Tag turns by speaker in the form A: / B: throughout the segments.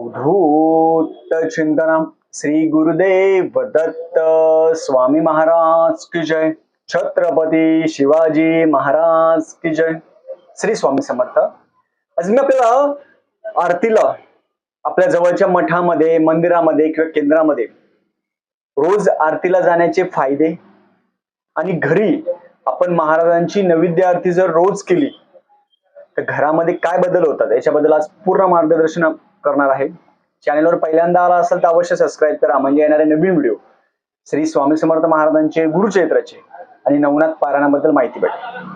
A: अवधूत चिंतनम श्री गुरुदेव दत्त स्वामी महाराज की जय। छत्रपती शिवाजी महाराज की जय। श्री स्वामी समर्थ। आज मी आपल्याला आरतीला आपल्या जवळच्या मठामध्ये मंदिरामध्ये किंवा केंद्रामध्ये रोज आरतीला जाण्याचे फायदे आणि घरी आपण महाराजांची नैवेद्य आरती जर रोज केली तर घरामध्ये काय बदल होतात? याच्याबद्दल आज पूर्ण मार्गदर्शन करणार आहे. चॅनलवर पहिल्यांदा आला असेल तर अवश्य सबस्क्राईब करा. म्हणजे येणारे नवीन व्हिडिओ श्री स्वामी समर्थ महाराजांचे गुरुचैत्राचे आणि नवनाथ पारायणाबद्दल माहिती भेटेल.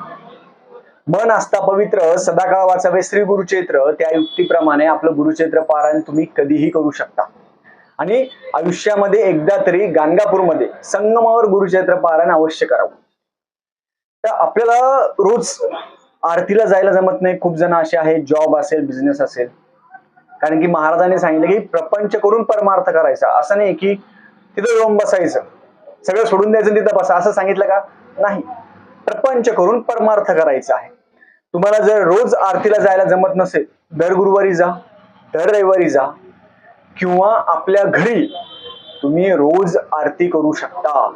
A: मन असता पवित्र सदाकाळ वाचावे श्री गुरुचैत्र त्या युक्तीप्रमाणे आपलं गुरुचैत्र पारायण तुम्ही कधीही करू शकता. आणि आयुष्यामध्ये एकदा तरी गाणगापूरमध्ये संगमावर गुरुचैत्र पारायण अवश्य करावं. तर आपल्याला रोज आरतीला जायला जमत नाही. खूप जण असे आहेत जॉब असेल बिझनेस असेल. कारण की महाराजांनी सांगितलं की प्रपंच करून परमार्थ करायचा. असं नाही की तिथं जाऊन बसायचं. सगळं सोडून द्यायचं तिथं बसा. असं सांगितलं का? नाही. प्रपंच करून परमार्थ करायचा आहे. तुम्हाला जर रोज आरतीला जायला जमत नसेल दर गुरुवारी जा दर रविवारी जा किंवा आपल्या घरी तुम्ही रोज आरती करू शकता.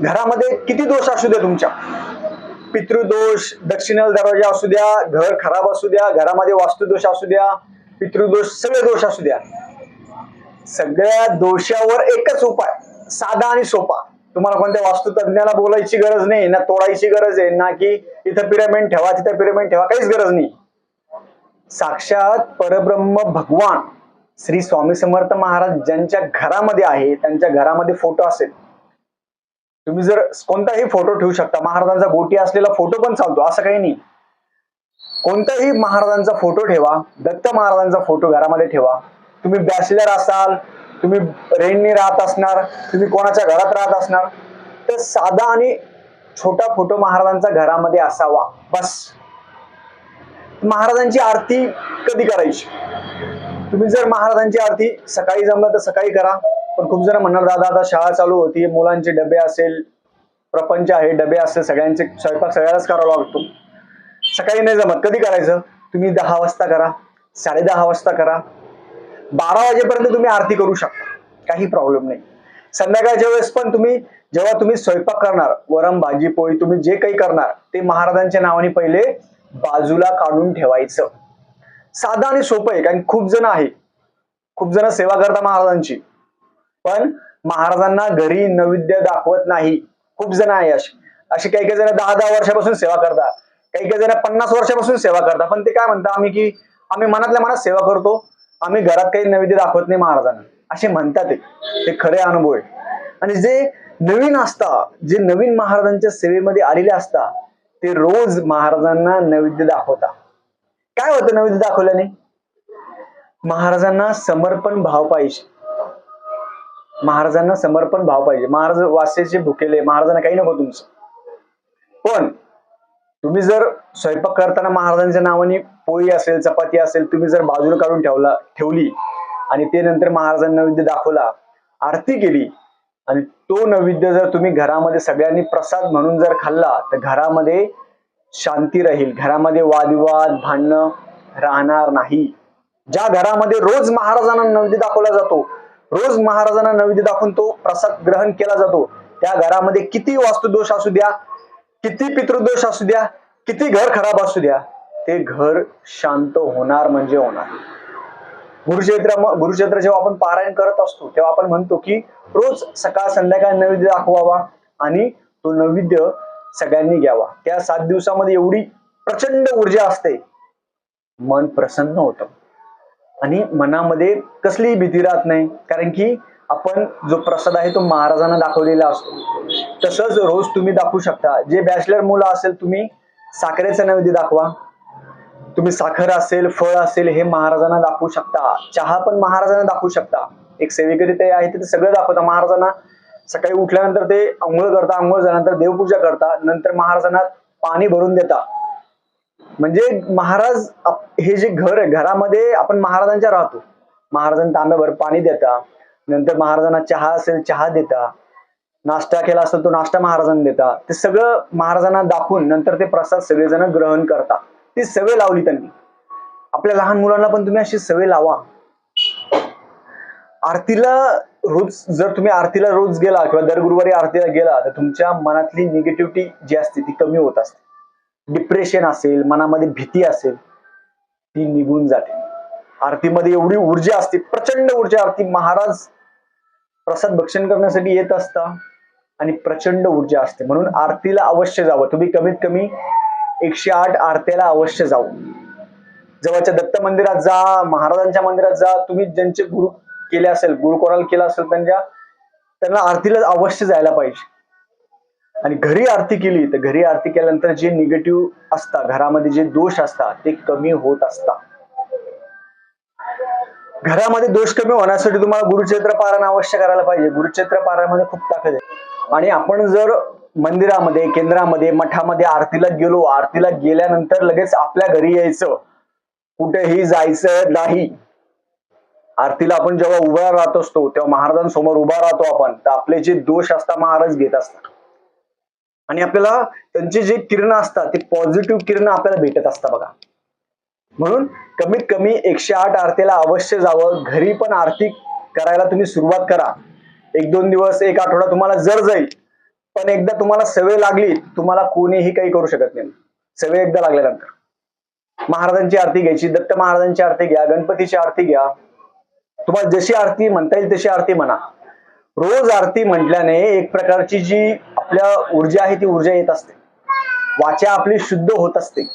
A: घरामध्ये किती दोष असू द्या तुमच्या? पितृदोष दक्षिणल दरवाजा असू द्या घर खराब असू द्या घरामध्ये वास्तुदोष असू द्या पितृदोष सगळे दोष असू द्या. सगळ्या दोषावर एकच उपाय साधा आणि सोपा. तुम्हाला कोणत्या वास्तुतज्ञाला बोलायची गरज नाही ना तोडायची गरज आहे ना की इथं पिरामिड ठेवा तिथं पिरामिड ठेवा काहीच गरज नाही. साक्षात परब्रह्म भगवान श्री स्वामी समर्थ महाराज ज्यांच्या घरामध्ये आहे त्यांच्या घरामध्ये फोटो असेल. तुम्ही जर कोणताही फोटो ठेवू शकता महाराजांचा गोटी असलेला फोटो पण चालतो असं काही नाही. कोणताही महाराजांचा फोटो ठेवा दत्त महाराजांचा फोटो घरामध्ये ठेवा. तुम्ही बॅचलर असाल तुम्ही रेंटनी राहत असणार तुम्ही कोणाच्या घरात राहत असणार तर साधा आणि छोटा फोटो महाराजांचा घरामध्ये असावा. बस. महाराजांची आरती कधी करायची? तुम्ही जर महाराजांची आरती सकाळी जमलं तर सकाळी करा पण खूप जण म्हणणार दादा आता शाळा चालू होती मुलांचे डबे असेल प्रपंच आहे डबे असेल सगळ्यांचे स्वयंपाक सगळ्यालाच करावा लागतो. सकाळी नाही जमत. कधी करायचं? तुम्ही दहा वाजता करा. साडे दहा वाजता करा. बारा वाजेपर्यंत तुम्ही आरती करू शकता. काही प्रॉब्लेम नाही. संध्याकाळच्या वेळेस पण तुम्ही जेव्हा तुम्ही स्वयंपाक करणार वरम भाजी पोळी तुम्ही जे काही करणार ते महाराजांच्या नावाने पहिले बाजूला काढून ठेवायचं. साधं आणि सोपं आहे कारण खूप जण आहे खूप जण सेवा करता महाराजांची. पण महाराजांना घरी नैवेद्य दाखवत नाही. खूप जण आहे असे. अशी काही काही जण दहा दहा वर्षापासून सेवा करतात. काही काही जण पन्नास वर्षापासून सेवा करतात पण ते काय म्हणतात आम्ही की आम्ही मनातल्या मनात सेवा करतो आम्ही घरात काही नैवेद्य दाखवत नाही महाराजांना. असे म्हणतात ते. खरे अनुभव आहे. आणि जे नवीन असता जे नवीन महाराजांच्या सेवेमध्ये आलेले असता ते रोज महाराजांना नैवेद्य दाखवता. काय होतं नैवेद्य दाखवल्याने? महाराजांना समर्पण भाव पाहिजे. महाराजांना समर्पण भाव पाहिजे. महाराज वासेचे भुकेले. महाराजांना काही नको तुमचं. तुम्ही जर स्वयंपाक करताना महाराजांच्या नावाने पोळी असेल चपाती असेल तुम्ही जर बाजूला काढून ठेवला ठेवली आणि ते नंतर महाराजांना नैवेद्य दाखवला आरती केली आणि तो नैवेद्य जर तुम्ही घरामध्ये सगळ्यांनी प्रसाद म्हणून जर खाल्ला तर घरामध्ये शांती राहील. घरामध्ये वादविवाद भांडणं राहणार नाही. ज्या घरामध्ये रोज महाराजांना नैवेद्य दाखवला जातो रोज महाराजांना नैवेद्य दाखवून तो प्रसाद ग्रहण केला जातो त्या घरामध्ये किती वास्तुदोष असू द्या किती पितृदोष असू द्या किती घर खराब असू द्या ते घर शांत होणार म्हणजे होणार. गुरुचैत्र गुरुचैत्र जेव्हा आपण पारायण करत असतो तेव्हा आपण म्हणतो की रोज सकाळ संध्याकाळ नैवेद्य दाखवावा आणि तो नैवेद्य सगळ्यांनी घ्यावा. त्या सात दिवसामध्ये एवढी प्रचंड ऊर्जा असते. मन प्रसन्न होतं. आणि मनामध्ये कसलीही भीती राहत नाही. कारण की आपण जो प्रसाद आहे तो महाराजांना दाखवलेला असतो. तसंच रोज तुम्ही दाखवू शकता. जे बॅचलर मुलं असेल तुम्ही साखरेचा नैवेद्य दाखवा. तुम्ही साखर असेल फळ असेल हे महाराजांना दाखवू शकता. चहा पण महाराजांना दाखवू शकता. एक सेविकरी ते आहे ते सगळं दाखवता. महाराजांना सकाळी उठल्यानंतर ते आंघोळ करता आंघोळ झाल्यानंतर देवपूजा करता. नंतर महाराजांना पाणी भरून देता. म्हणजे महाराज हे जे घर आहे घरामध्ये आपण महाराजांच्या राहतो. महाराजांना तांब्याभर पाणी देता. नंतर महाराजांना चहा असेल चहा देता. नाश्ता केला असेल तो नाश्ता महाराजांना देता. ते सगळं महाराजांना दाखवून नंतर ते प्रसाद सगळेजण ग्रहण करता. ती सवय लावली त्यांनी. आपल्या लहान मुलांना पण तुम्ही अशी सवय लावा. आरतीला रोज जर तुम्ही आरतीला रोज गेला किंवा दर गुरुवारी आरतीला गेला तर तुमच्या मनातली निगेटिव्हिटी जी असते ती कमी होत असते. डिप्रेशन असेल मनामध्ये भीती असेल ती निघून जाते. आरतीमध्ये एवढी ऊर्जा असते प्रचंड ऊर्जा आरती महाराज प्रसाद भक्षण करण्यासाठी येत असता आणि प्रचंड ऊर्जा असते. म्हणून आरतीला अवश्य जावं. तुम्ही कमीत कमी एकशे आठ आरतीला अवश्य जावं जवळच्या दत्त मंदिरात जा महाराजांच्या मंदिरात जा. तुम्ही ज्यांचे गुरु केले असेल गुरु कोणाला केला असेल त्यांच्या त्यांना आरतीला अवश्य जायला पाहिजे. आणि घरी आरती केली तर घरी आरती केल्यानंतर जे निगेटिव्ह असतात घरामध्ये जे दोष असतात ते कमी होत असतात घरामध्ये दोष कमी होण्यासाठी तुम्हाला गुरुचरित्र पारायण अवश्य करायला पाहिजे. गुरुचरित्र पारायणामध्ये खूप ताकद आहे. आणि आपण जर मंदिरामध्ये केंद्रामध्ये मठामध्ये आरतीला गेलो आरतीला गेल्यानंतर लगेच आपल्या घरी यायचं. कुठेही जायचं नाही. आरतीला आपण जेव्हा उभा राहत असतो तेव्हा महाराजांसमोर उभा राहतो आपण तर आपले जे दोष असतात महाराज घेत असतात. आणि आपल्याला त्यांची जे किरण असतात ते पॉझिटिव्ह किरण आपल्याला भेटत असतात बघा. म्हणून कमीत कमी एकशे आठ आरतीला अवश्य जावं. घरी पण आरती करायला तुम्ही सुरुवात करा. एक दोन दिवस एक आठवडा तुम्हाला जर जाईल पण एकदा तुम्हाला सवय लागली तुम्हाला कोणीही काही करू शकत नाही. सवय एकदा लागल्यानंतर. महाराजांची आरती घ्यायची दत्त महाराजांची आरती घ्या गणपतीची आरती घ्या. तुम्हाला जशी आरती म्हणता येईल तशी आरती म्हणा. रोज आरती म्हटल्याने एक प्रकारची जी आपल्या ऊर्जा आहे ती ऊर्जा येत असते. वाचा आपली शुद्ध होत असते.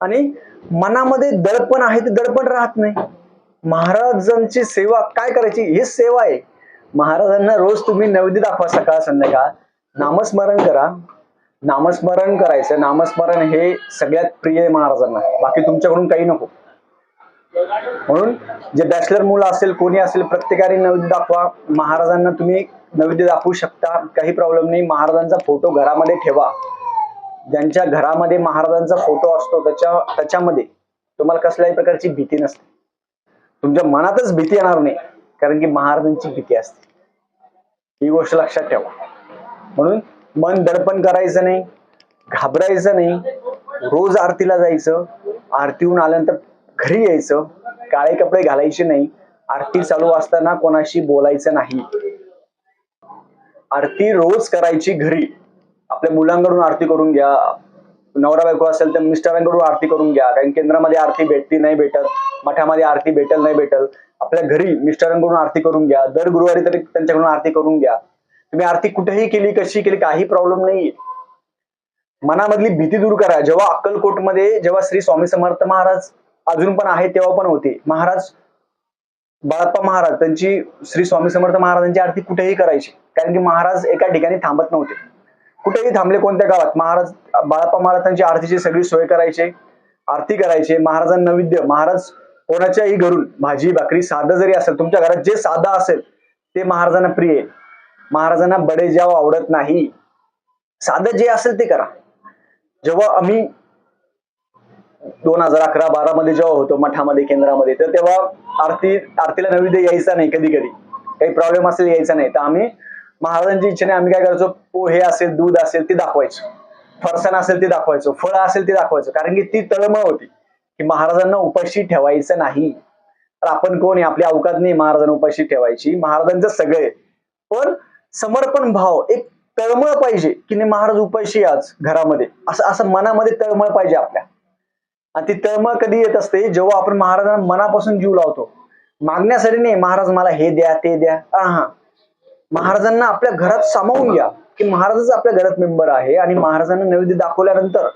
A: आणि मनामध्ये दडपण आहे ते दडपण राहत नाही. महाराजांची सेवा काय करायची? ही सेवा आहे. महाराजांना रोज तुम्ही नैवेद्य दाखवा सकाळ संध्याकाळ. नामस्मरण करा. नामस्मरण करायचं. नामस्मरण हे सगळ्यात प्रिय आहे महाराजांना. बाकी तुमच्याकडून काही नको. म्हणून जे बॅचलर मुलं असेल कोणी असेल प्रत्येकाने नैवेद्य दाखवा. महाराजांना तुम्ही नैवेद्य दाखवू शकता. काही प्रॉब्लेम नाही. महाराजांचा फोटो घरामध्ये ठेवा. ज्यांच्या घरामध्ये महाराजांचा फोटो असतो त्याच्या त्याच्यामध्ये तुम्हाला कसल्याही प्रकारची भीती नसते. तुमच्या मनातच भीती येणार नाही कारण की महाराजांची भीती असते. ही गोष्ट लक्षात ठेवा. म्हणून मन दडपण करायचं नाही घाबरायचं नाही रोज आरतीला जायचं आरतीहून आल्यानंतर घरी यायचं काळे कपडे घालायचे नाही आरती चालू असताना कोणाशी बोलायचं नाही. आरती रोज करायची घरी. आपल्या मुलांकडून आरती करून घ्या. नवरा बायको असेल तर मिस्टरांकडून आरती करून घ्या. कारण केंद्रामध्ये आरती भेटती नाही भेटत. मठामध्ये आरती भेटल नाही भेटल. आपल्या घरी मिस्टरांकडून आरती करून घ्या. दर गुरुवारी तरी त्यांच्याकडून आरती करून घ्या. तुम्ही आरती कुठेही केली कशी केली काही प्रॉब्लेम नाहीये. मनामधली भीती दूर करा. जेव्हा अक्कलकोटमध्ये जेव्हा श्री स्वामी समर्थ महाराज अजून पण आहे तेव्हा पण होते. महाराज बाळप्पा महाराज त्यांची श्री स्वामी समर्थ महाराजांची आरती कुठेही करायची. कारण की महाराज एका ठिकाणी थांबत नव्हते. कुठेही थांबले कोणत्या गावात? महाराज बाळाप्पा महाराजांची आरतीची सगळी सोय करायचे आरती करायचे. महाराजांना नैविद्य महाराज कोणाच्याही घरून भाजी भाकरी साधं जरी असेल तुमच्या घरात जे साधं असेल ते महाराजांना प्रिय महाराजांना बडे जाव आवडत नाही. साधं जे असेल ते करा. जेव्हा आम्ही दोन हजार अकरा बारा मध्ये जेव्हा होतो मठामध्ये केंद्रामध्ये तर तेव्हा आरती आरतीला नैवेद्य यायचा नाही कधी कधी काही प्रॉब्लेम असेल यायचा नाही. तर आम्ही महाराजांची इच्छेने आम्ही काय करायचो? पोहे असेल दूध असेल ते दाखवायचो. फरसाण असेल ते दाखवायचो. फळ असेल ते दाखवायचो. कारण की ती तळमळ होती. की महाराजांना उपाशी ठेवायचं नाही. तर आपण कोण आहे? आपली अवकात नाही महाराजांना उपाशी ठेवायची. महाराजांचं सगळं पण समर्पण भाव एक तळमळ पाहिजे. की नाही महाराज उपाशी आज घरामध्ये. असं असं मनामध्ये तळमळ पाहिजे आपल्या. आणि ती तळमळ कधी येत असते? जेव्हा आपण महाराजांना मनापासून जीव लावतो. मागण्यासाठी नाही महाराज मला हे द्या ते द्या. हा. महाराजांना आपल्या घरात सामावून घ्या की महाराजच आपल्या घरात मेंबर आहे आणि महाराजांना नैवेद्य दाखवल्यानंतर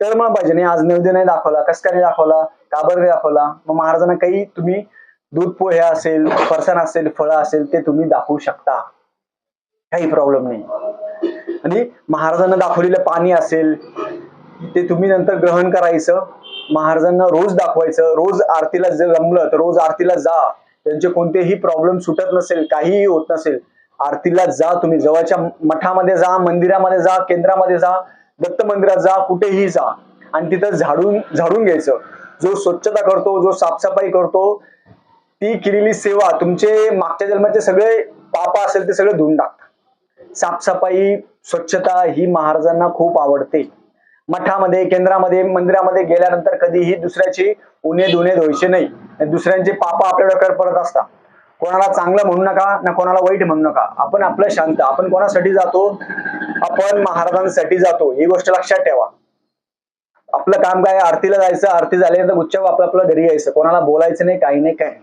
A: तळमळ पाहिजे. नाही आज नैवेद्य नाही दाखवला कस काय नाही दाखवला काबर नाही दाखवला? मग महाराजांना काही तुम्ही दूध पोहे असेल फरसाण असेल फळं असेल ते तुम्ही दाखवू शकता. काही प्रॉब्लेम नाही. आणि महाराजांना दाखवलेलं पाणी असेल ते तुम्ही नंतर ग्रहण करायचं. महाराजांना रोज दाखवायचं रोज आरतीला जर जमलं तर रोज आरतीला जा. त्यांचे कोणतेही प्रॉब्लेम सुटत नसेल काहीही होत नसेल आरतीला जा तुम्ही जवळच्या मठामध्ये जा मंदिरामध्ये जा केंद्रामध्ये जा दत्त मंदिरात जा कुठेही जा. आणि तिथं झाडून झाडून घ्यायचं. जो स्वच्छता करतो जो साफसफाई करतो ती केलेली सेवा तुमचे मागच्या जन्माचे सगळे पाप असेल ते सगळे धुवून टाकतात साफसफाई स्वच्छता ही महाराजांना खूप आवडते. मठामध्ये केंद्रामध्ये मंदिरामध्ये गेल्यानंतर कधीही दुसऱ्याची उन्हे धुणे धुवायचे नाही. आणि दुसऱ्यांचे पाप आपल्या डोक्यावर पडत असतात. कोणाला चांगलं म्हणू नका ना कोणाला वाईट म्हणू नका. आपण आपलं शांत आपण कोणासाठी जातो? आपण महाराजांसाठी जातो. ही गोष्ट लक्षात ठेवा. आपलं काम काय? आरतीला जायचं आरती झाल्यानंतर गुच्छा आपलं आपलं घरी यायचं. कोणाला बोलायचं नाही काही नाही काय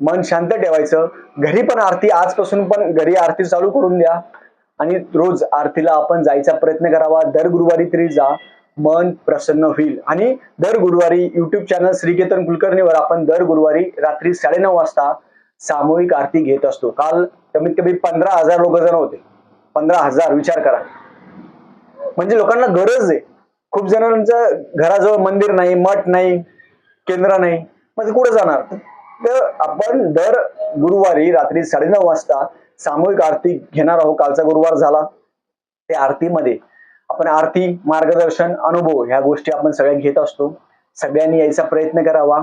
A: मन शांत ठेवायचं. घरी पण आरती आजपासून पण घरी आरती चालू करून द्या. आणि रोज आरतीला आपण जायचा प्रयत्न करावा. दर गुरुवारी तरी जा. मन प्रसन्न होईल. आणि दर गुरुवारी युट्यूब चॅनल श्रीकेतन कुलकर्णीवर आपण दर गुरुवारी रात्री साडेनऊ वाजता सामूहिक आरती घेत असतो. काल कमीत कमी पंधरा हजार लोक जण होते. पंधरा हजार विचार करा. म्हणजे लोकांना गरज आहे. खूप जणांचं घराजवळ मंदिर नाही मठ नाही केंद्र नाही. मग ते कुठे जाणार? तर आपण दर गुरुवारी रात्री साडेनऊ वाजता सामूहिक आरती घेणार आहोत. कालचा गुरुवार झाला. त्या आरतीमध्ये आपण आरती मार्गदर्शन अनुभव ह्या गोष्टी आपण सगळ्या घेत असतो. सगळ्यांनी यायचा प्रयत्न करावा.